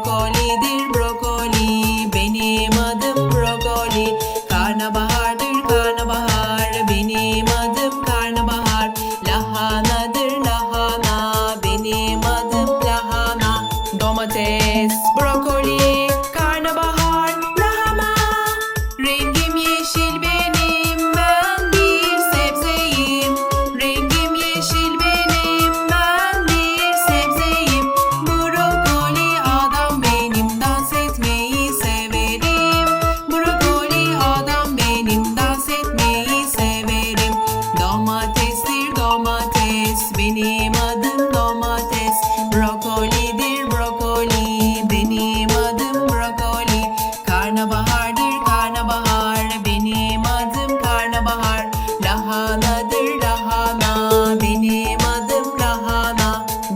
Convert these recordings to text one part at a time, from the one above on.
brokolidir brokoli. Benim adım brokoli. Karnabahardır karnabahar. Benim adım karnabahar. Lahanadır lahana. Benim adım lahana. Domates brokoli.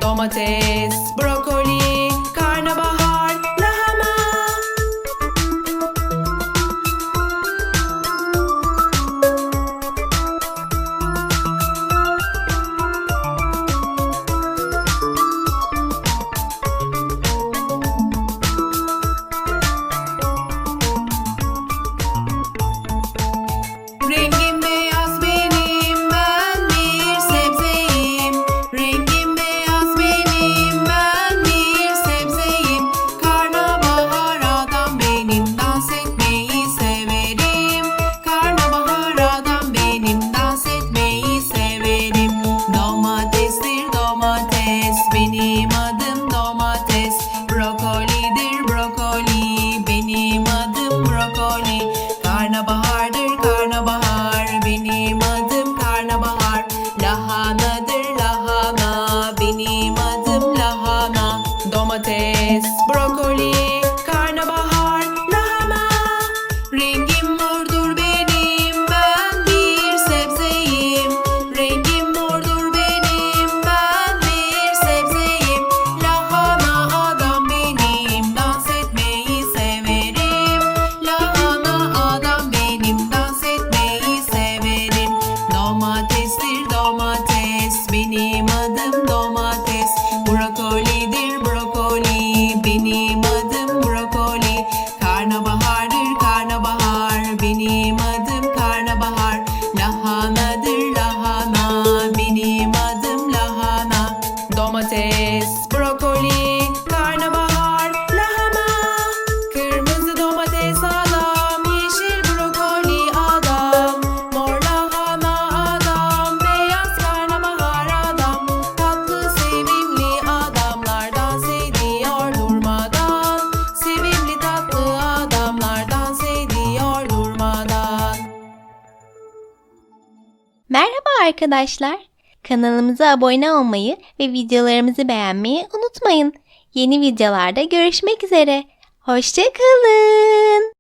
domates, brokoli brokoli, karnabahar, lahana Kırmızı domates adam, yeşil brokoli adam Mor lahana adam, beyaz karnabahar adam Tatlı sevimli adamlar dans ediyor durmadan Sevimli tatlı adamlar dans ediyor durmadan Merhaba arkadaşlar. Kanalımıza abone olmayı ve videolarımızı beğenmeyi unutmayın. Yeni videolarda görüşmek üzere. Hoşçakalın.